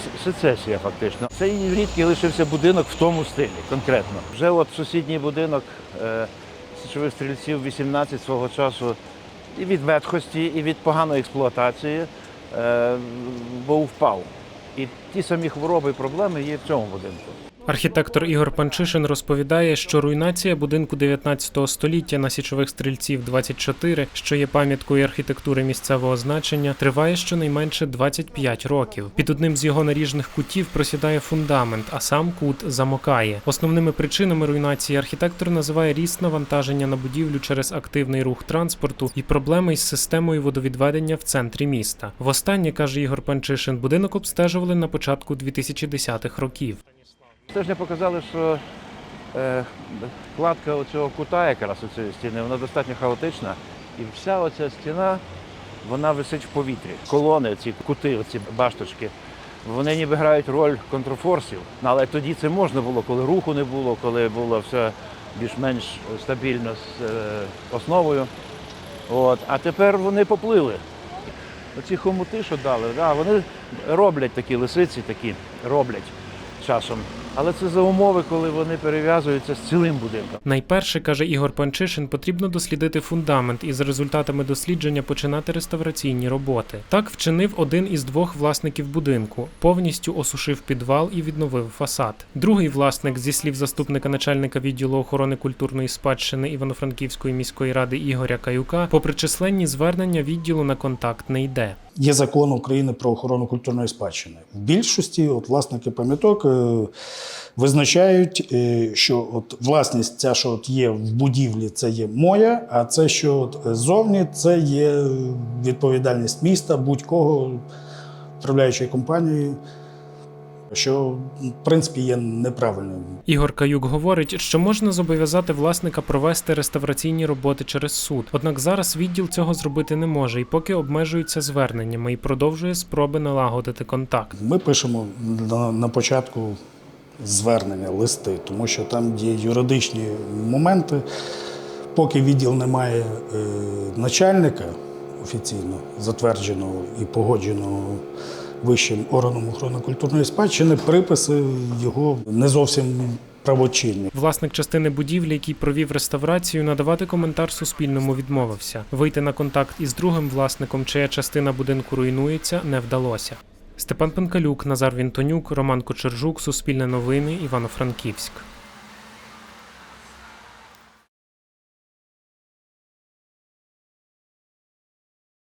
це сецесія фактично. Це і рідкий лишився будинок в тому стилі, конкретно. Вже от сусідній будинок е, січових стрільців 18 свого часу і від ветхості, і від поганої експлуатації, е, бо впав. І ті самі хвороби і проблеми є в цьому будинку. Архітектор Ігор Панчишин розповідає, що руйнація будинку 19 століття на січових стрільців 24, що є пам'яткою архітектури місцевого значення, триває щонайменше 25 років. Під одним з його наріжних кутів просідає фундамент, а сам кут замокає. Основними причинами руйнації архітектор називає ріст навантаження на будівлю через активний рух транспорту і проблеми із системою водовідведення в центрі міста. Востаннє каже Ігор Панчишин, будинок обстежували на початку 2010-х років. Стежня показали, що е, кладка оцього кута, якраз у цієї стіни, вона достатньо хаотична. І вся оця стіна, вона висить в повітрі. Колони, ці кути, оці башточки, вони ніби грають роль контрфорсів. Але тоді це можна було, коли руху не було, коли було все більш-менш стабільно з е, основою. От. А тепер вони поплили. Оці хомути, що дали, да, вони роблять такі лисиці, такі роблять часом. Але це за умови, коли вони перев'язуються з цілим будинком. Найперше, каже Ігор Панчишин, потрібно дослідити фундамент і за результатами дослідження починати реставраційні роботи. Так вчинив один із двох власників будинку, повністю осушив підвал і відновив фасад. Другий власник, зі слів заступника начальника відділу охорони культурної спадщини Івано-Франківської міської ради Ігоря Каюка, попри численні звернення відділу на контакт не йде. Є закон України про охорону культурної спадщини. В більшості от, власники пам'яток е, визначають, е, що от, власність ця, що от є в будівлі, це є моя, а це, що от, ззовні, це є відповідальність міста, будь-кого управляючої компанії, що в принципі є неправильним. Ігор Каюк говорить, що можна зобов'язати власника провести реставраційні роботи через суд. Однак зараз відділ цього зробити не може і поки обмежується зверненнями і продовжує спроби налагодити контакт. Ми пишемо на, на початку звернення, листи, тому що там є юридичні моменти. Поки відділ не має е, начальника офіційно затвердженого і погодженого вищим органом охорони культурної спадщини, приписи його не зовсім правочинні. Власник частини будівлі, який провів реставрацію, надавати коментар Суспільному відмовився. Вийти на контакт із другим власником, чия частина будинку руйнується, не вдалося. Степан Пенкалюк, Назар Вінтонюк, Роман Кочержук, Суспільне новини, Івано-Франківськ.